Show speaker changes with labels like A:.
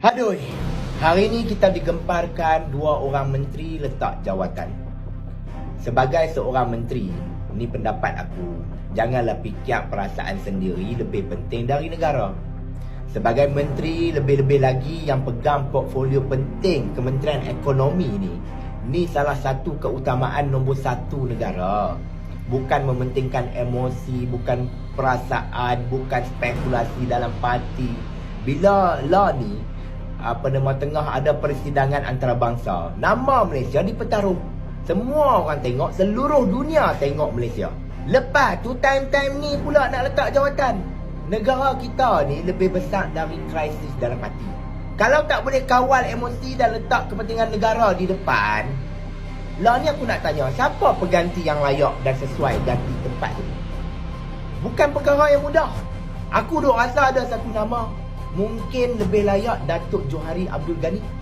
A: Hadoi, hari ini kita digemparkan dua orang menteri letak jawatan. Sebagai seorang menteri, ni pendapat aku, janganlah fikir perasaan sendiri lebih penting dari negara. Sebagai menteri, lebih-lebih lagi yang pegang portfolio penting Kementerian Ekonomi ni, ni salah satu keutamaan nombor satu negara. Bukan mementingkan emosi, bukan perasaan, bukan spekulasi dalam parti. Bila law ni, apa nama tengah ada persidangan antarabangsa, nama Malaysia dipertaruh. Semua orang tengok, seluruh dunia tengok Malaysia. Lepas tu time-time ni pula nak letak jawatan. Negara kita ni lebih besar dari krisis dalam hati. Kalau tak boleh kawal emosi dan letak kepentingan negara di depan, lah ni aku nak tanya, siapa pengganti yang layak dan sesuai ganti tempat tu? Bukan perkara yang mudah. Aku duk rasa ada satu nama mungkin lebih layak Datuk Johari Abdul Ghani.